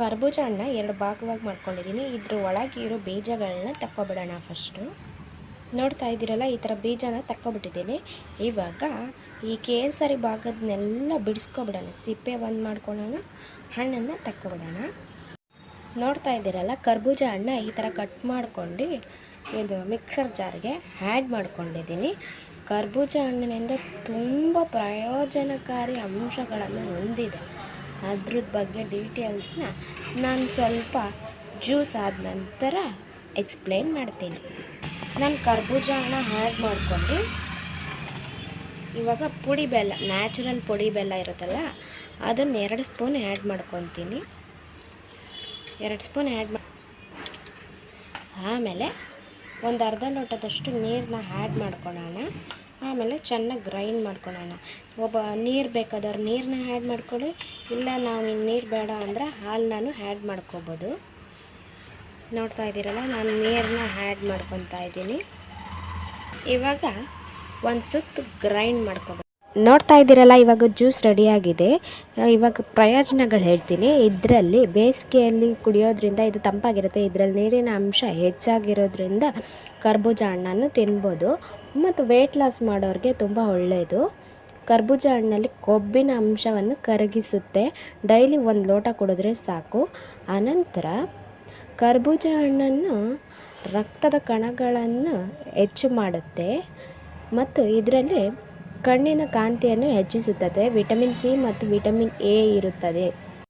ಕರ್ಬೂಜ ಹಣ್ಣ ಎರಡು ಭಾಗವಾಗಿ ಮಾಡ್ಕೊಂಡಿದ್ದೀನಿ. ಇದ್ರ ಒಳಗೆ ಇರೋ ಬೀಜಗಳನ್ನ ತಕ್ಕೊಬಿಡೋಣ ಫಸ್ಟು ನೋಡ್ತಾ ಇದ್ದೀರಲ್ಲ, ಈ ಥರ ಬೀಜನ ತಕ್ಕೊಬಿಟ್ಟಿದ್ದೀನಿ. ಇವಾಗ ಈ ಕೇಸರಿ ಭಾಗದನ್ನೆಲ್ಲ ಬಿಡಿಸ್ಕೊಬಿಡೋಣ. ಸಿಪ್ಪೆ ಒಂದು ಮಾಡ್ಕೊಳ್ಳೋಣ, ಹಣ್ಣನ್ನು ತಕ್ಕೊಬಿಡೋಣ. ನೋಡ್ತಾ ಇದ್ದೀರಲ್ಲ, ಕರ್ಬೂಜ ಹಣ್ಣ ಈ ಥರ ಕಟ್ ಮಾಡ್ಕೊಂಡು ಇದು ಮಿಕ್ಸರ್ ಜಾರ್ಗೆ ಆ್ಯಡ್ ಮಾಡ್ಕೊಂಡಿದ್ದೀನಿ. ಕರ್ಬೂಜ ಹಣ್ಣಿನಿಂದ ತುಂಬ ಪ್ರಯೋಜನಕಾರಿ ಅಂಶಗಳನ್ನು ಹೊಂದಿದೆ. ಅದ್ರದ್ದು ಬಗ್ಗೆ ಡೀಟೇಲ್ಸ್ನ ನಾನು ಸ್ವಲ್ಪ ಜ್ಯೂಸ್ ಆದ ನಂತರ ಎಕ್ಸ್ಪ್ಲೇನ್ ಮಾಡ್ತೀನಿ. ನಾನು ಕರ್ಬೂಜ ಹಣ ಹ್ಯಾಡ್ ಮಾಡ್ಕೊಂಡು ಇವಾಗ ಪುಡಿ ಬೆಲ್ಲ ನ್ಯಾಚುರಲ್ ಪುಡಿ ಬೆಲ್ಲ ಇರುತ್ತಲ್ಲ, ಅದನ್ನು ಎರಡು ಸ್ಪೂನ್ ಆ್ಯಡ್ ಮಾಡ್ಕೊತೀನಿ. ಎರಡು ಸ್ಪೂನ್ ಆ್ಯಡ್ ಮಾಡಿ ಆಮೇಲೆ ಒಂದು ಅರ್ಧ ಲೋಟದಷ್ಟು ನೀರನ್ನ ಆ್ಯಡ್ ಮಾಡ್ಕೊಳ್ಳೋಣ ಆಮೇಲೆ ಚೆನ್ನಾಗಿ ಗ್ರೈಂಡ್ ಮಾಡ್ಕೊಳ್ಳೋಣ. ಒಬ್ಬ ನೀರು ಬೇಕಾದವ್ರು ನೀರನ್ನ ಆ್ಯಡ್ ಮಾಡ್ಕೊಳ್ಳಿ, ಇಲ್ಲ ನಾವು ಇನ್ನು ನೀರು ಬೇಡ ಅಂದರೆ ಹಾಲನ್ನು ಆ್ಯಡ್ ಮಾಡ್ಕೋಬೋದು. ನೋಡ್ತಾ ಇದ್ದೀರಲ್ಲ, ನಾನು ನೀರನ್ನ ಆ್ಯಡ್ ಮಾಡ್ಕೊತಾ ಇದ್ದೀನಿ. ಇವಾಗ ಒಂದು ಸುತ್ತು ಗ್ರೈಂಡ್ ಮಾಡ್ಕೋಬೇಕು ನೋಡ್ತಾ ಇದ್ದೀರಲ್ಲ, ಇವಾಗ ಜ್ಯೂಸ್ ರೆಡಿಯಾಗಿದೆ ಇವಾಗ ಪ್ರಯೋಜನಗಳು ಹೇಳ್ತೀನಿ. ಇದರಲ್ಲಿ ಬೇಸಿಗೆಯಲ್ಲಿ ಕುಡಿಯೋದ್ರಿಂದ ಇದು ತಂಪಾಗಿರುತ್ತೆ. ಇದರಲ್ಲಿ ನೀರಿನ ಅಂಶ ಹೆಚ್ಚಾಗಿರೋದ್ರಿಂದ ಕರ್ಬೂಜ ಹಣ್ಣನ್ನು ತಿನ್ಬೋದು. ಮತ್ತು ವೆಯ್ಟ್ ಲಾಸ್ ಮಾಡೋರಿಗೆ ತುಂಬ ಒಳ್ಳೆಯದು ಕರ್ಬೂಜ ಹಣ್ಣಲ್ಲಿ ಕೊಬ್ಬಿನ ಅಂಶವನ್ನು ಕರಗಿಸುತ್ತೆ. ಡೈಲಿ ಒಂದು ಲೋಟ ಕುಡಿದ್ರೆ ಸಾಕು. ಆನಂತರ ಕರ್ಬೂಜ ಹಣ್ಣನ್ನು ರಕ್ತದ ಕಣಗಳನ್ನು ಹೆಚ್ಚು ಮಾಡುತ್ತೆ. ಮತ್ತು ಇದರಲ್ಲಿ ಕಣ್ಣಿನ ಕಾಂತಿಯನ್ನು ಹೆಚ್ಚಿಸುತ್ತದೆ. ವಿಟಮಿನ್ ಸಿ ಮತ್ತು ವಿಟಮಿನ್ ಎ ಇರುತ್ತದೆ.